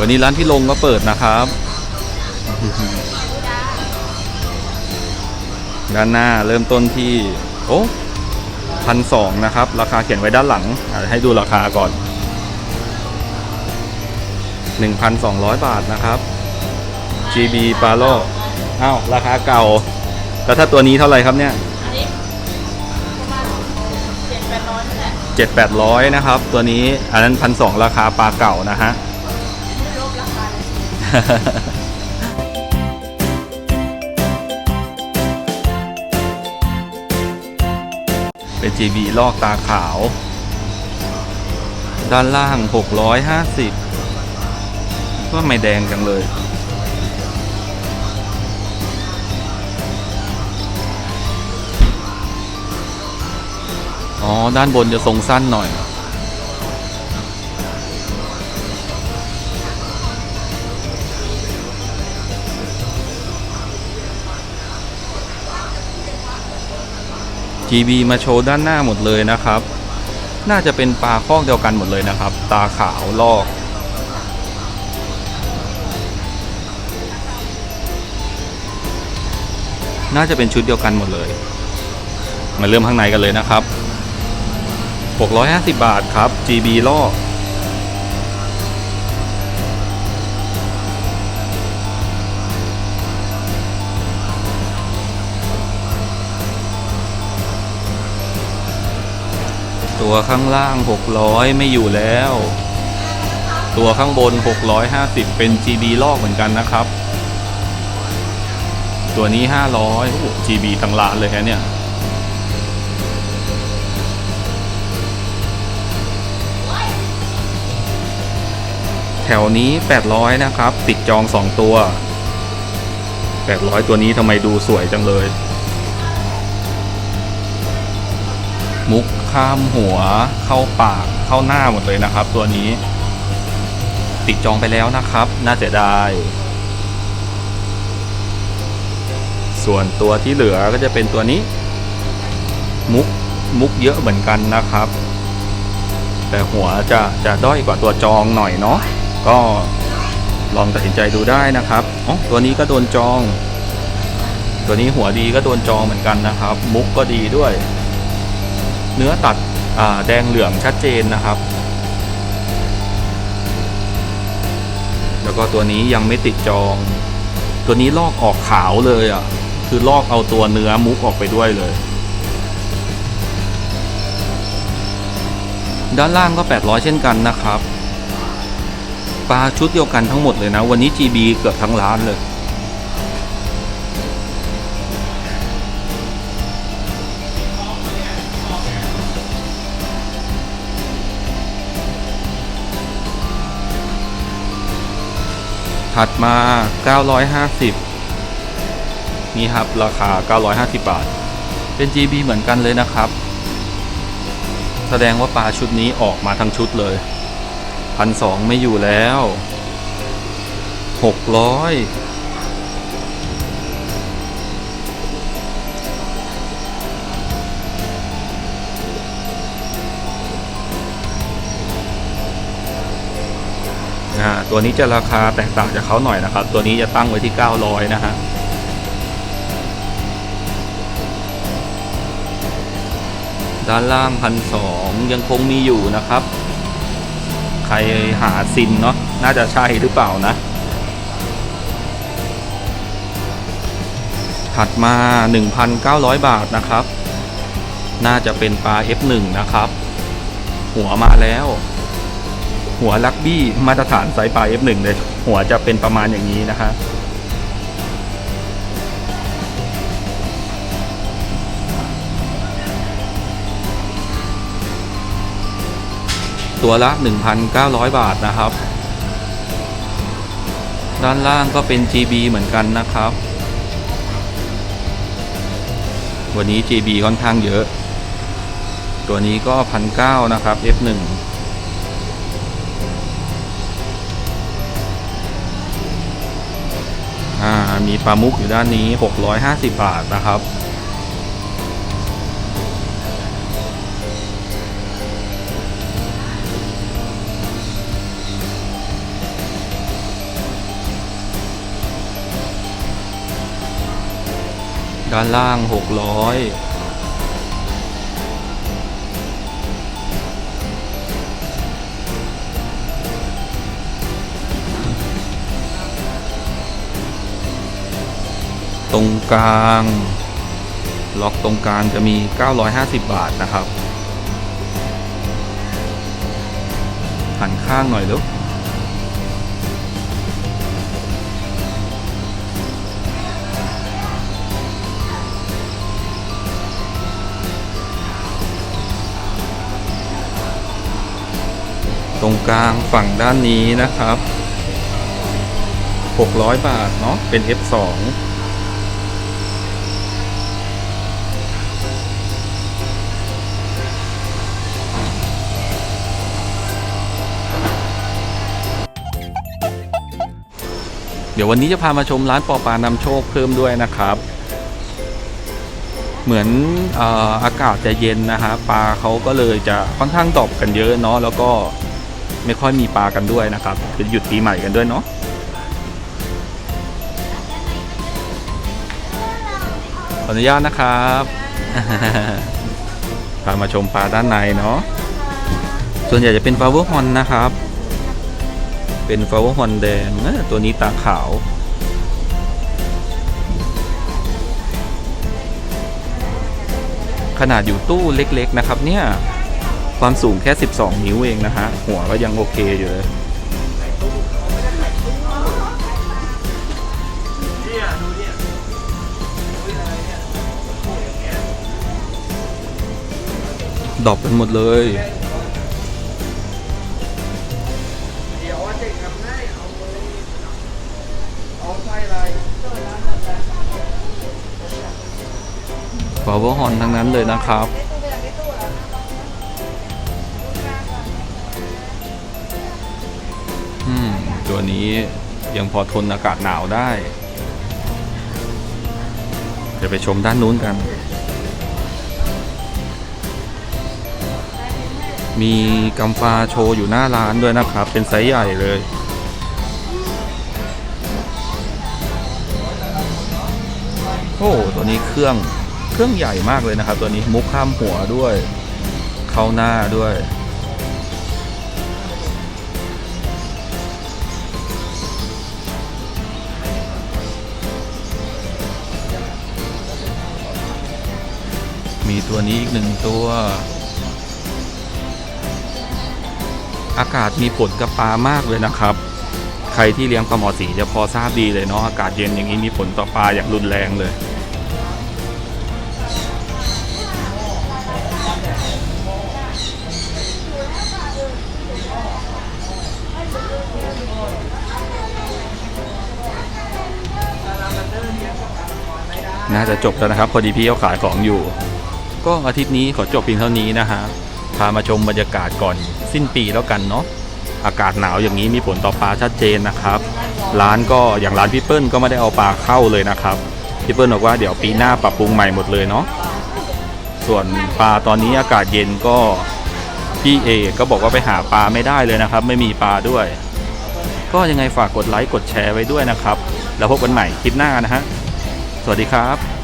วันนี้ร้านพี่ลงก็เปิดนะครับ ด้านหน้าเริ่มต้นที่ โอ้พันสองนะครับ ราคาเขียนไว้ด้านหลังอะให้ดูราคาก่อน 1,200 บาทนะครับ GB p a l o อ้าว ราคาเก่า แล้วถ้าตัวนี้เท่าไหร่ครับเนี่ยอันนี้ประมาณเจ็ดแปดร้อยนี่แหละเจ็ดแปดร้อยนะครับ ตัวนี้อันนั้นพันสองราคาปลาเก่านะฮะไม่ลดราคา เป็น GB ลอกตาขาว ด้านล่าง 650ก็ไม่แดงจังเลย อ๋อ ด้านบนจะทรงสั้นหน่อย GB มาโชว์ด้านหน้าหมดเลยนะครับ น่าจะเป็นปลาคอกเดียวกันหมดเลยนะครับ ตาขาวลอกน่าจะเป็นชุดเดียวกันหมดเลย มาเริ่มข้างในกันเลยนะครับ 650 บาทครับ GB ลอก ตัวข้างล่าง 600 ไม่อยู่แล้ว ตัวข้างบน 650 เป็น GB ลอกเหมือนกันนะครับ ตัวนี้ 500โอ้โห GB ตั้งล้านเลยฮะเนี่ยแถวนี้ 800 นะครับ ติดจอง 2 ตัว 800 ตัวนี้ทำไมดูสวยจังเลย มุก ข้ามหัว เข้าปาก เข้าหน้าหมดเลยนะครับ ตัวนี้ ติดจองไปแล้วนะครับ น่าเสียดาย ส่วนตัวที่เหลือก็จะเป็นตัวนี้ มุก มุกเยอะเหมือนกันนะครับ แต่หัวจะจะด้อยกว่าตัวจองหน่อยเนาะ ก็ลองตัดสินใจดูได้นะครับอ๋อตัวนี้ก็โดนจอง ตัวนี้หัวดีก็โดนจองเหมือนกันนะครับ มุกก็ดีด้วย เนื้อตัดแดงเหลืองชัดเจนนะครับ แล้วก็ตัวนี้ยังไม่ติดจอง ตัวนี้ลอกออกขาวเลยอะ คือลอกเอาตัวเนื้อมุกออกไปด้วยเลย ด้านล่างก็ 800 เช่นกันนะครับ ปลาชุดเดียวกันทั้งหมดเลยนะ วันนี้ GB เกือบทั้งร้านเลย ถัดมา 950 นี่ครับราคา 950 บาท เป็น GB เหมือนกันเลยนะครับ แสดงว่าปลาชุดนี้ออกมาทั้งชุดเลย1ันสไม่อยู่แล้ว 600 อ่าตัวนี้จะราคาแตกต่างจากเขาหน่อยนะครับ ตัวนี้จะตั้งไว้ที่ 900 นะฮะด้านล่างพันสองยังคงมีอยู่นะครับ ใครหาซินเนาะน่าจะใช่หรือเปล่านะ ถัดมา 1,900 บาทนะครับ น่าจะเป็นปลา F1 นะครับ หัวมาแล้ว หัวลักบี้มาตรฐานไซส์ปลา F1 เลย หัวจะเป็นประมาณอย่างนี้นะคะตัวละ 1,900 บาทนะครับ ด้านล่างก็เป็น GB เหมือนกันนะครับ วันนี้ GB ค่อนข้างเยอะ ตัวนี้ก็ 1,900 นะครับ F1 มีปลามุกอยู่ด้านนี้ 650 บาทนะครับ ด้านล่าง 600 ร้อยตรงกลาง ล็อกตรงกลางจะมี 950 บาทนะครับ หันข้างหน่อยลูกตรงกลางฝั่งด้านนี้นะครับ 600 บาท เนาะเป็น F2 ดี๋ยววันนี้จะพามาชมร้านปอปลานำโชคเพิ่มด้วยนะครับ เหมือนอออากาศจะเย็นนะฮะปลาเขาก็เลยจะค่อนข้างตอบกันเยอะเนาะแล้วก็ไม่ค่อยมีปลากันด้วยนะครับจะหยุดปีใหม่กันด้วยเนาะขออนุญาตนะครับพามาชมปลาด้านในเนาะส่วนใหญ่จะเป็นฟลาเวอร์ฮอนนะครับ เป็นฟลาวฮอนแดงเอ้อตัวนี้ตาขาว ขนาดอยู่ตู้เล็กๆนะครับเนี่ย ความสูงแค่ 12 นิ้วเองนะฮะ หัวก็ยังโอเคอยู่เลยดอกกันหมดเลย ฟลาเวอร์ฮอนทั้งนั้นเลยนะครับ อืม ตัวนี้ยังพอทนอากาศหนาวได้เดี๋ยวไปชมด้านนู้นกัน มีกำฟาโชว์อยู่หน้าร้านด้วยนะครับ เป็นไซส์ใหญ่เลยโอ้ตัวนี้เครื่อง เครื่องใหญ่มากเลยนะครับ ตัวนี้มุกข้ามหัวด้วย เข้าหน้าด้วย มีตัวนี้อีกหนึ่งตัว อากาศมีผลกับปลามากเลยนะครับใครที่เลี้ยงปลาหมอสีจะพอทราบดีเลยเนาะอากาศเย็นอย่างนี้มีผลต่อปลาอย่างรุนแรงเลย น่าจะจบแล้วนะครับ พอดีพี่เขาขายของอยู่ ก็อาทิตย์นี้ขอจบเพียงเท่านี้นะฮะพามาชมบรรยากาศก่อนสิ้นปีแล้วกันเนาะอากาศหนาวอย่างนี้มีผลต่อปลาชัดเจนนะครับ ร้านก็อย่างร้านพี่เปิ้ลก็ไม่ได้เอาปลาเข้าเลยนะครับพี่เปิ้ลบอกว่าเดี๋ยวปีหน้าปรับปรุงใหม่หมดเลยเนาะส่วนปลาตอนนี้อากาศเย็นก็พี่เอก็บอกว่าไปหาปลาไม่ได้เลยนะครับ ไม่มีปลาด้วย ก็ยังไงฝากกดไลค์กดแชร์ไว้ด้วยนะครับ แล้วพบกันใหม่คลิปหน้านะฮะ วัสดีครับ